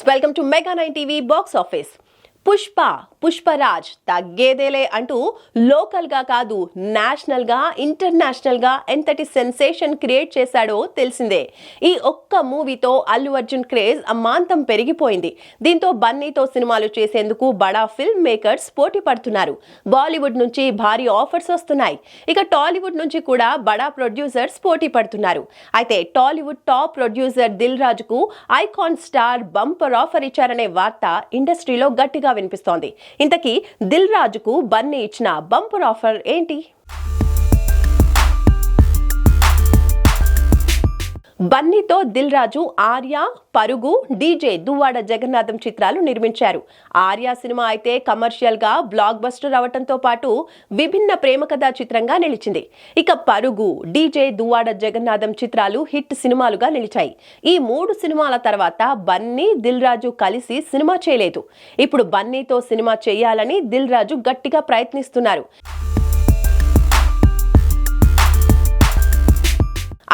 viewers welcome to mega nine TV box office Pushpa Pushparaj తగ్గేదేలే అంటూ లోకల్గా కాదు నేషనల్గా ఇంటర్నేషనల్గా ఎంతటి సెన్సేషన్ క్రియేట్ చేశాడో తెలిసిందే. ఈ ఒక్క మూవీతో అల్లు అర్జున్ క్రేజ్ అమాంతం పెరిగిపోయింది. దీంతో బన్నీతో సినిమాలు చేసేందుకు బడా ఫిల్మ్ మేకర్స్ పోటీ పడుతున్నారు. బాలీవుడ్ నుంచి భారీ ఆఫర్స్ వస్తున్నాయి. ఇక టాలీవుడ్ నుంచి కూడా బడా ప్రొడ్యూసర్స్ పోటీ పడుతున్నారు. అయితే టాలీవుడ్ టాప్ ప్రొడ్యూసర్ దిల్ రాజుకు ఐకాన్ స్టార్ బంపర్ ఆఫర్ ఇచ్చారనే వార్త ఇండస్ట్రీలో గట్టిగా వినిపిస్తోంది. ఇంతకీ దిల్ రాజుకు బన్నీ ఇచ్చిన బంపర్ ఆఫర్ ఏంటి? బన్నీతో దిల్ రాజు ఆర్య పరుగు డీజే దువ్వాడ జగన్నాథం చిత్రాలు నిర్మించారు. ఆర్య సినిమా అయితే కమర్షియల్గా బ్లాక్ బస్టర్ అవటంతో పాటు విభిన్న ప్రేమ కథా చిత్రంగా నిలిచింది. ఇక పరుగు డీజే దువ్వాడ జగన్నాథం చిత్రాలు హిట్ సినిమాలుగా నిలిచాయి. ఈ మూడు సినిమాల తర్వాత బన్నీ దిల్ రాజు కలిసి సినిమా చేయలేదు. ఇప్పుడు బన్నీతో సినిమా చేయాలని దిల్ రాజు గట్టిగా ప్రయత్నిస్తున్నారు.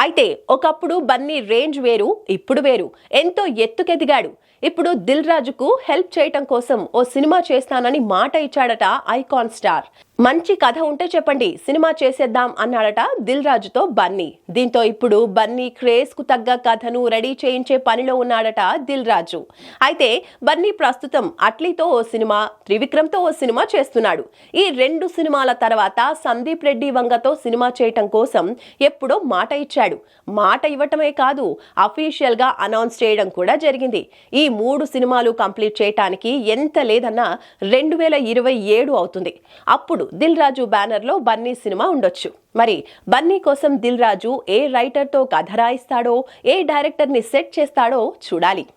అయితే ఒకప్పుడు బన్నీ రేంజ్ వేరు ఇప్పుడు వేరు. ఎంతో ఎత్తుకెదిగాడు. ఇప్పుడు దిల్ రాజుకు హెల్ప్ చేయటం కోసం ఓ సినిమా చేస్తానని మాట ఇచ్చాడట ఐకాన్ స్టార్. మంచి కథ ఉంటే చెప్పండి సినిమా చేసేద్దాం అన్నాడట దిల్ రాజుతో బన్నీ. దీంతో ఇప్పుడు బన్నీ క్రేజ్కు తగ్గ కథను రెడీ చేయించే పనిలో ఉన్నాడట దిల్ రాజు. అయితే బన్నీ ప్రస్తుతం అట్లీతో ఓ సినిమా త్రివిక్రమ్తో ఓ సినిమా చేస్తున్నాడు. ఈ రెండు సినిమాల తర్వాత సందీప్ రెడ్డి వంగతో సినిమా చేయటం కోసం ఎప్పుడో మాట ఇచ్చాడు. మాట ఇవ్వటమే కాదు అఫీషియల్గా అనౌన్స్ చేయడం కూడా జరిగింది. ఈ మూడు సినిమాలు కంప్లీట్ చేయటానికి ఎంత లేదన్నా రెండు వేల ఇరవై ఏడు అవుతుంది. అప్పుడు దిల్ రాజు బ్యానర్లో బన్నీ సినిమా ఉండొచ్చు. మరి బన్నీ కోసం దిల్ రాజు ఏ రైటర్తో కథ రాయిస్తాడో ఏ డైరెక్టర్ని సెట్ చేస్తాడో చూడాలి.